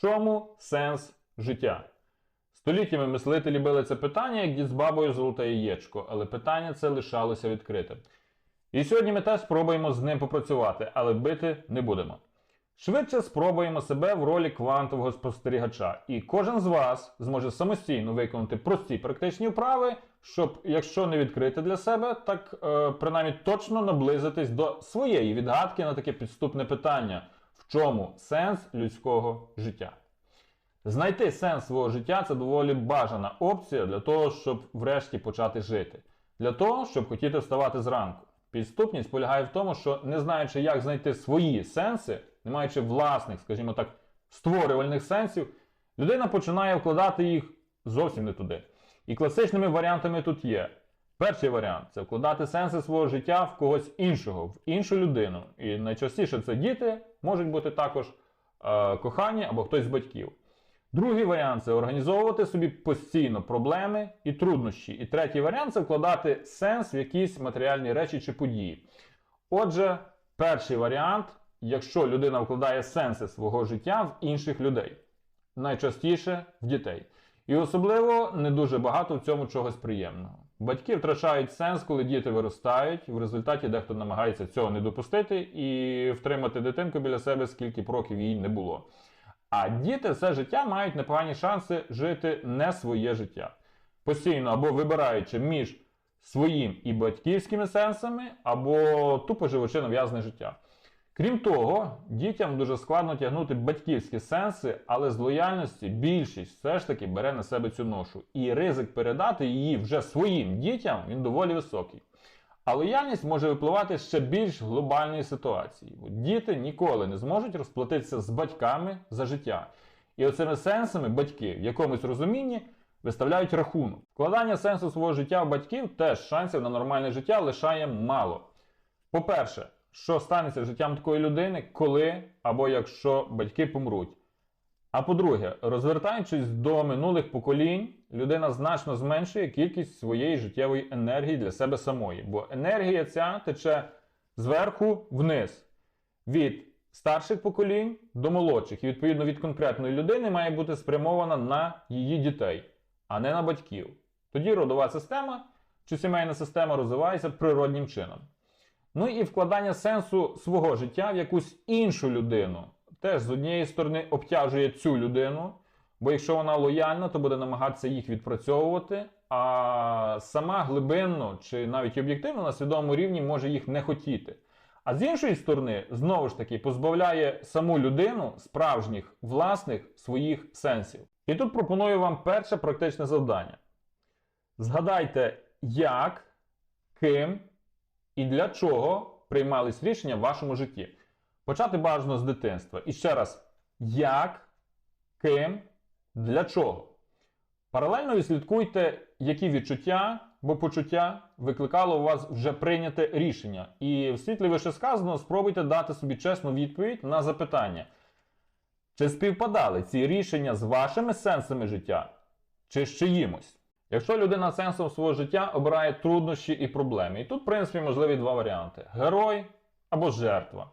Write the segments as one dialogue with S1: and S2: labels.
S1: Чому сенс життя? Століттями мислителі били це питання, як дід з бабою золоте яєчко, але питання це лишалося відкритим. І сьогодні ми теж спробуємо з ним попрацювати, але бити не будемо. Швидше спробуємо себе в ролі квантового спостерігача, і кожен з вас зможе самостійно виконати прості практичні вправи, щоб, якщо не відкрити для себе, так е, принаймні точно наблизитись до своєї відгадки на таке підступне питання: в чому сенс людського життя? Знайти сенс свого життя це доволі бажана опція для того, щоб врешті почати жити, для того, щоб хотіти вставати зранку. Підступність полягає в тому, що не знаючи, як знайти свої сенси, не маючи власних, скажімо так, створювальних сенсів, людина починає вкладати їх зовсім не туди. І класичними варіантами тут є. Перший варіант це вкладати сенси свого життя в когось іншого, в іншу людину. І найчастіше це діти, можуть бути також е, кохані або хтось з батьків. Другий варіант це організовувати собі постійно проблеми і труднощі. І третій варіант це вкладати сенс в якісь матеріальні речі чи події. Отже, перший варіант, якщо людина вкладає сенси свого життя в інших людей, найчастіше в дітей. І особливо не дуже багато в цьому чогось приємного. Батьки втрачають сенс, коли діти виростають. В результаті дехто намагається цього не допустити і втримати дитинку біля себе, скільки б років їй не було. А діти все життя мають непогані шанси жити не своє життя. Постійно або вибираючи між своїм і батьківськими сенсами, або тупо живучи нав'язане життя. Крім того, дітям дуже складно тягнути батьківські сенси, але з лояльності більшість все ж таки бере на себе цю ношу. І ризик передати її вже своїм дітям він доволі високий. А лояльність може випливати ще більш глобальної ситуації. Діти ніколи не зможуть розплатитися з батьками за життя. І оцими сенсами батьки в якомусь розумінні виставляють рахунок. Вкладання сенсу свого життя в батьків теж шансів на нормальне життя лишає мало. По-перше, що станеться з життям такої людини, коли або якщо батьки помруть. А по-друге, розвертаючись до минулих поколінь, людина значно зменшує кількість своєї життєвої енергії для себе самої. Бо енергія ця тече зверху вниз. Від старших поколінь до молодших. І відповідно від конкретної людини має бути спрямована на її дітей, а не на батьків. Тоді родова система чи сімейна система розвивається природнім чином. Ну і вкладання сенсу свого життя в якусь іншу людину теж з однієї сторони обтяжує цю людину, бо якщо вона лояльна, то буде намагатися їх відпрацьовувати, а сама глибинно чи навіть об'єктивно на свідомому рівні може їх не хотіти. А з іншої сторони, знову ж таки, позбавляє саму людину справжніх власних своїх сенсів. І тут пропоную вам перше практичне завдання. Згадайте, як, ким і для чого приймались рішення в вашому житті. Почати бажано з дитинства. І ще раз, як, ким, для чого. Паралельно відслідкуйте, які відчуття або почуття викликало у вас вже прийняте рішення. І в світлі вищесказаного спробуйте дати собі чесну відповідь на запитання. Чи співпадали ці рішення з вашими сенсами життя, чи з чиїмось? Якщо людина сенсом свого життя обирає труднощі і проблеми, і тут, в принципі, можливі два варіанти: герой або жертва.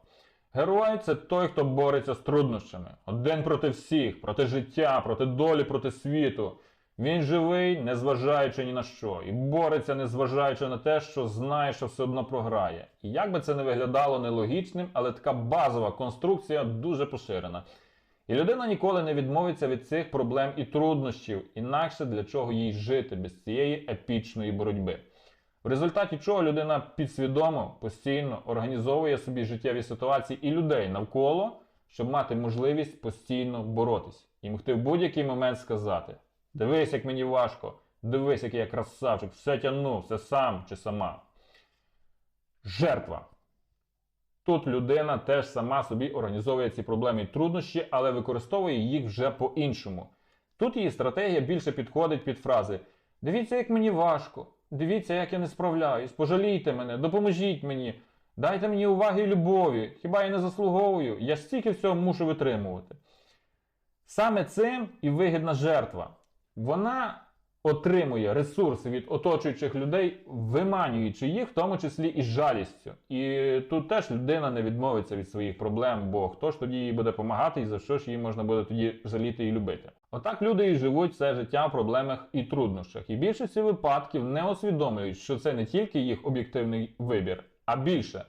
S1: Герой це той, хто бореться з труднощами. Один проти всіх, проти життя, проти долі, проти світу. Він живий, незважаючи ні на що, і бореться, незважаючи на те, що знає, що все одно програє. І як би це не виглядало нелогічним, але така базова конструкція дуже поширена. І людина ніколи не відмовиться від цих проблем і труднощів, інакше для чого їй жити без цієї епічної боротьби. В результаті чого людина підсвідомо постійно організовує собі життєві ситуації і людей навколо, щоб мати можливість постійно боротись і могти в будь-який момент сказати: Дивись, як мені важко, дивись, який я красавчик, все тягну, все сам чи сама. Жертва. Тут людина теж сама собі організовує ці проблеми і труднощі, але використовує їх вже по-іншому. Тут її стратегія більше підходить під фрази: Дивіться, як мені важко, дивіться, як я не справляюсь, пожалійте мене, допоможіть мені, дайте мені уваги і любові, хіба я не заслуговую, я стільки всього мушу витримувати. Саме цим і вигідна жертва. Вона отримує ресурси від оточуючих людей, виманюючи їх, в тому числі і жалістю. І тут теж людина не відмовиться від своїх проблем, бо хто ж тоді їй буде допомагати і за що ж її можна буде тоді жаліти і любити. Отак люди і живуть все життя в проблемах і труднощах. І більшості випадків не усвідомлюють, що це не тільки їх об'єктивний вибір, а більше.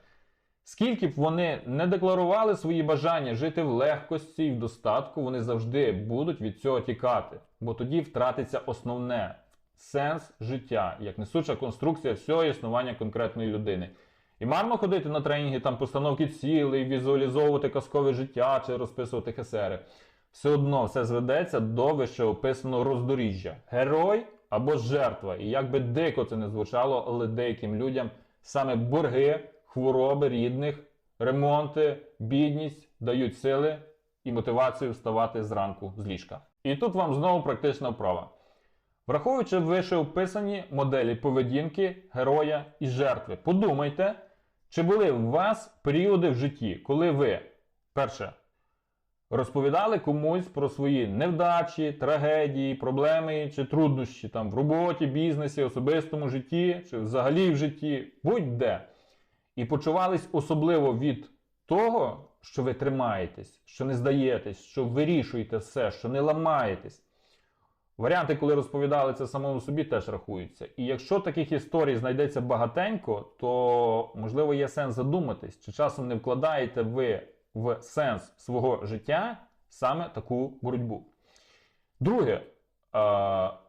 S1: Скільки б вони не декларували свої бажання жити в легкості і в достатку, вони завжди будуть від цього тікати, бо тоді втратиться основне сенс життя, як несуча конструкція всього існування конкретної людини. І марно ходити на тренінги там постановки цілей, візуалізовувати казкове життя чи розписувати хесери. Все одно все зведеться до вищеописаного роздоріжжя. Герой або жертва. І як би дико це не звучало, але деяким людям саме борги, хвороби рідних, ремонти, бідність дають сили і мотивацію вставати зранку з ліжка. І тут вам знову практична вправа. Враховуючи вище описані моделі поведінки героя і жертви, подумайте, чи були у вас періоди в житті, коли ви, перше, розповідали комусь про свої невдачі, трагедії, проблеми чи труднощі там в роботі, бізнесі, особистому житті, чи взагалі в житті, будь-де. І почувались особливо від того, що ви тримаєтесь, що не здаєтесь, що вирішуєте все, що не ламаєтесь. Варіанти, коли розповідали це самому собі, теж рахуються. І якщо таких історій знайдеться багатенько, то можливо є сенс задуматись, чи часом не вкладаєте ви в сенс свого життя саме таку боротьбу. Друге,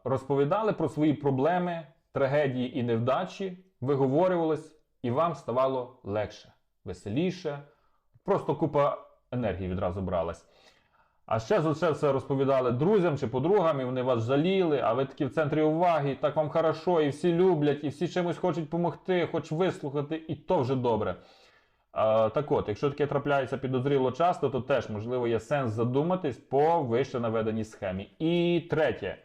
S1: розповідали про свої проблеми, трагедії і невдачі, виговорювались, і вам ставало легше, веселіше, просто купа енергії відразу бралась. А ще за це все розповідали друзям чи подругам, і вони вас жаліли, а ви такі в центрі уваги, і так вам хорошо, і всі люблять, і всі чимось хочуть допомогти, хоч вислухати, і то вже добре. А, так от, якщо таке трапляється підозріло часто, то теж, можливо, є сенс задуматись по вище наведеній схемі. І третє.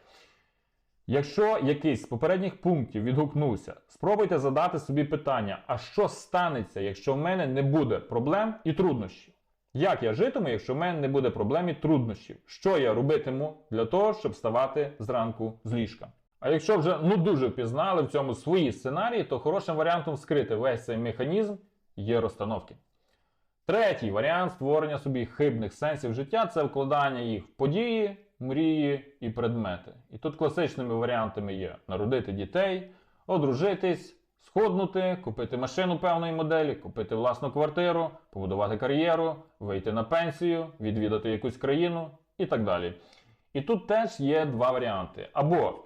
S1: Якщо якийсь з попередніх пунктів відгукнувся, спробуйте задати собі питання: а що станеться, якщо в мене не буде проблем і труднощів? Як я житиму, якщо в мене не буде проблем і труднощів? Що я робитиму для того, щоб вставати зранку з ліжка? А якщо вже ну дуже впізнали в цьому свої сценарії, то хорошим варіантом вскрити весь цей механізм є розстановки. Третій варіант створення собі хибних сенсів життя це вкладання їх в події, мрії і предмети. І тут класичними варіантами є народити дітей, одружитись, сходнути, купити машину певної моделі, купити власну квартиру, побудувати кар'єру, вийти на пенсію, відвідати якусь країну і так далі. І тут теж є два варіанти. Або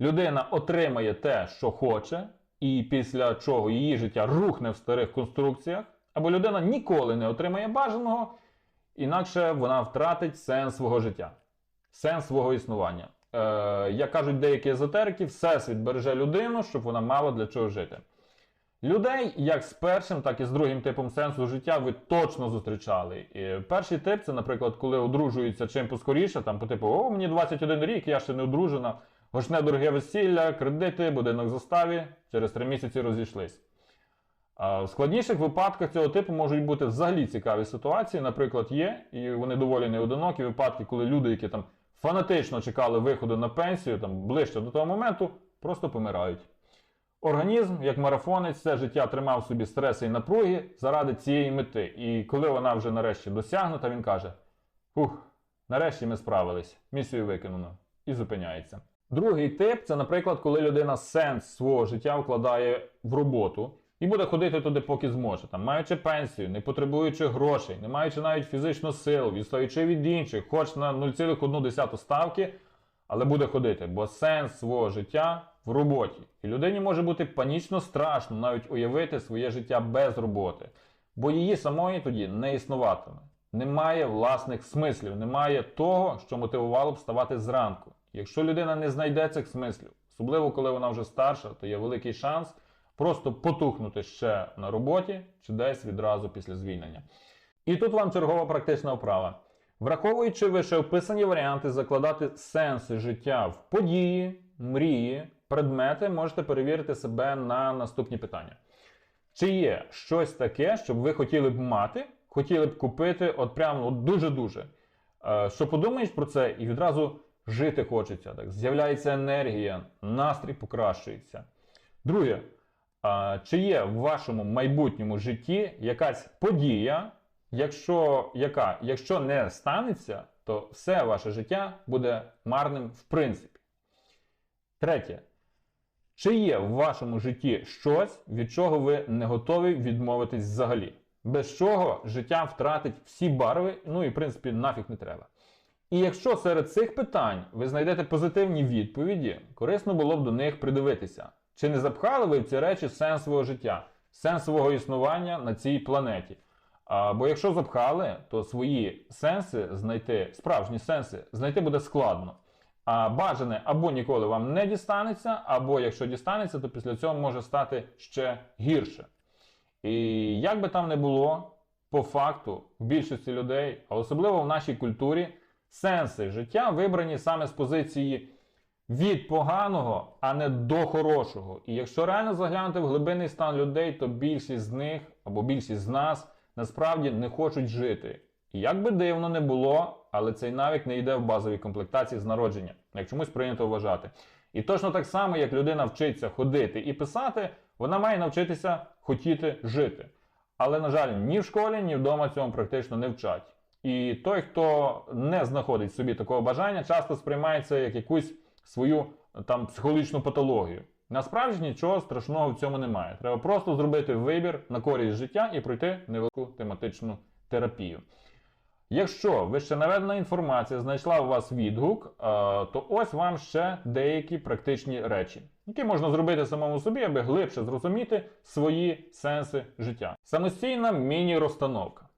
S1: людина отримає те, що хоче, і після чого її життя рухне в старих конструкціях, або людина ніколи не отримає бажаного, інакше вона втратить сенс свого життя, сенс свого існування. Е, як кажуть деякі езотерики, всесвіт береже людину, щоб вона мала для чого жити. Людей, як з першим, так і з другим типом сенсу життя, ви точно зустрічали. І перший тип це, наприклад, коли одружуються чим поскоріше, там по типу, о, мені 21 рік, я ще не одружена, гучне дороге весілля, кредити, будинок заставі, через три місяці розійшлись. А в складніших випадках цього типу можуть бути взагалі цікаві ситуації. Наприклад, є, і вони доволі неодинокі випадки, коли люди, які там фанатично чекали виходу на пенсію, там ближче до того моменту, просто помирають. Організм, як марафонець, все життя тримав собі стреси і напруги заради цієї мети. І коли вона вже нарешті досягнута, він каже: Фух, нарешті ми справились, місію виконано і зупиняється. Другий тип це, наприклад, коли людина сенс свого життя вкладає в роботу і буде ходити туди, поки зможе, там, маючи пенсію, не потребуючи грошей, не маючи навіть фізично сил, відстаючи від інших, хоч на 0,1 ставки, але буде ходити, бо сенс свого життя в роботі. І людині може бути панічно страшно навіть уявити своє життя без роботи, бо її самої тоді не існуватиме. Немає власних смислів, немає того, що мотивувало б вставати зранку. Якщо людина не знайде цих смислів, особливо коли вона вже старша, то є великий шанс просто потухнути ще на роботі чи десь відразу після звільнення. І тут вам чергова практична вправа. Враховуючи вище описані варіанти закладати сенси життя в події, мрії, предмети, можете перевірити себе на наступні питання. Чи є щось таке, що ви хотіли б мати, хотіли б купити, от прямо дуже-дуже. Е, Що подумаєш про це, і відразу жити хочеться, так, з'являється енергія, настрій покращується. Друге, чи є в вашому майбутньому житті якась подія, якщо, яка, якщо не станеться, то все ваше життя буде марним в принципі. Третє. Чи є в вашому житті щось, від чого ви не готові відмовитись взагалі? Без чого життя втратить всі барви, ну і в принципі нафіг не треба. І якщо серед цих питань ви знайдете позитивні відповіді, корисно було б до них придивитися. Чи не запхали ви в ці речі сенс свого життя, сенс свого існування на цій планеті? А, бо якщо запхали, то свої сенси знайти, справжні сенси, знайти буде складно. А бажане або ніколи вам не дістанеться, або якщо дістанеться, то після цього може стати ще гірше. І як би там не було, по факту, в більшості людей, а особливо в нашій культурі, сенси життя вибрані саме з позиції від поганого, а не до хорошого. І якщо реально заглянути в глибинний стан людей, то більшість з них або більшість з нас насправді не хочуть жити. І як би дивно не було, але цей навик не йде в базовій комплектації з народження, як чомусь прийнято вважати. І точно так само, як людина вчиться ходити і писати, вона має навчитися хотіти жити. Але, на жаль, ні в школі, ні вдома цьому практично не вчать. І той, хто не знаходить собі такого бажання, часто сприймається як якусь свою там психологічну патологію. Насправді нічого страшного в цьому немає. Треба просто зробити вибір на користь життя і пройти невелику тематичну терапію. Якщо вище наведена інформація знайшла у вас відгук, е, то ось вам ще деякі практичні речі, які можна зробити самому собі, аби глибше зрозуміти свої сенси життя. Самостійна міні-розстановка.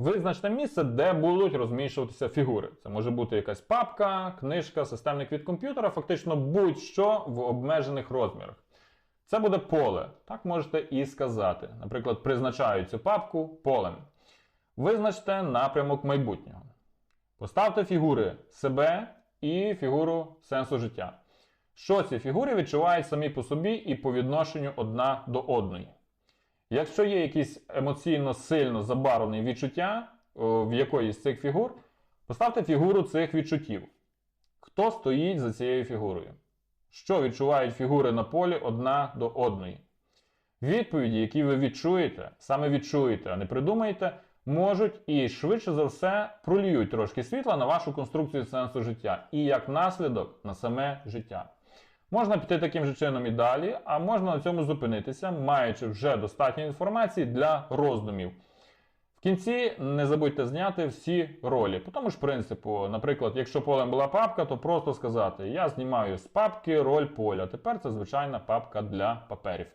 S1: Визначте місце, де будуть розміщуватися фігури. Це може бути якась папка, книжка, системник від комп'ютера, фактично будь-що в обмежених розмірах. Це буде поле. Так можете і сказати. Наприклад, призначаю цю папку полем. Визначте напрямок майбутнього. Поставте фігури себе і фігуру сенсу життя. Що ці фігури відчувають самі по собі і по відношенню одна до одної. Якщо є якісь емоційно сильно забарвлені відчуття в якоїсь з цих фігур, поставте фігуру цих відчуттів. Хто стоїть за цією фігурою? Що відчувають фігури на полі одна до одної? Відповіді, які ви відчуєте, саме відчуєте, а не придумаєте, можуть і швидше за все проліють трошки світла на вашу конструкцію сенсу життя і як наслідок на саме життя. Можна піти таким же чином і далі, а можна на цьому зупинитися, маючи вже достатньо інформації для роздумів. В кінці не забудьте зняти всі ролі. По тому ж принципу, наприклад, якщо полем була папка, то просто сказати: Я знімаю з папки роль поля. Тепер це звичайна папка для паперів.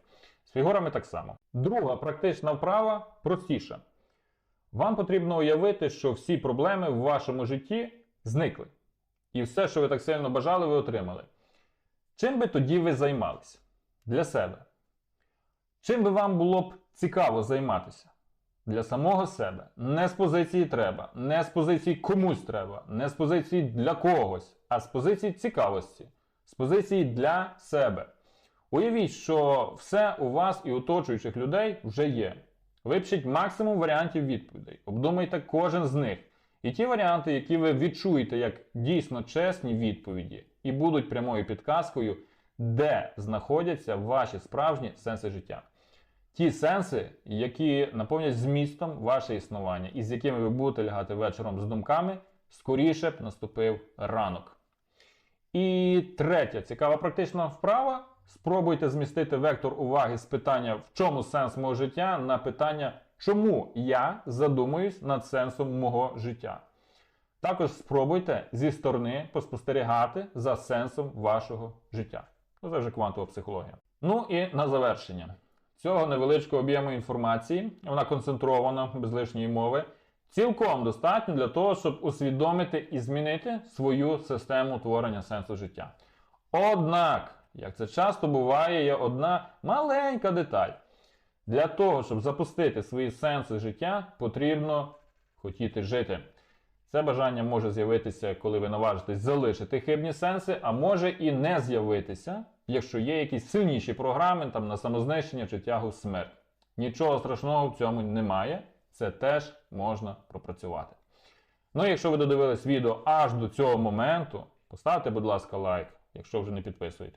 S1: З фігурами так само. Друга практична вправа простіша. Вам потрібно уявити, що всі проблеми в вашому житті зникли. І все, що ви так сильно бажали, ви отримали. Чим би тоді ви займалися? Для себе. Чим би вам було б цікаво займатися? Для самого себе. Не з позиції треба, не з позиції комусь треба, не з позиції для когось, а з позиції цікавості, з позиції для себе. Уявіть, що все у вас і оточуючих людей вже є. Випишіть максимум варіантів відповідей, обдумайте кожен з них. І ті варіанти, які ви відчуєте як дійсно чесні відповіді, і будуть прямою підказкою, де знаходяться ваші справжні сенси життя. Ті сенси, які наповнять змістом ваше існування, і з якими ви будете лягати вечором з думками, скоріше б наступив ранок. І третя цікава практична вправа. Спробуйте змістити вектор уваги з питання, в чому сенс мого життя, на питання, чому я задумуюсь над сенсом мого життя. Також спробуйте зі сторони поспостерігати за сенсом вашого життя. Ну, Це вже квантова психологія. Ну і на завершення цього невеличкого об'єму інформації, вона концентрована без лишньої мови, цілком достатньо для того, щоб усвідомити і змінити свою систему творення сенсу життя. Однак, як це часто буває, є одна маленька деталь. Для того, щоб запустити свої сенси життя, потрібно хотіти жити. Це бажання може з'явитися, коли ви наважитесь залишити хибні сенси, а може і не з'явитися, якщо є якісь сильніші програми там, на самознищення чи тягу в смерть. Нічого страшного в цьому немає, це теж можна пропрацювати. Ну і якщо ви додивились відео аж до цього моменту, Поставте, будь ласка, лайк, якщо вже не підписуєтесь.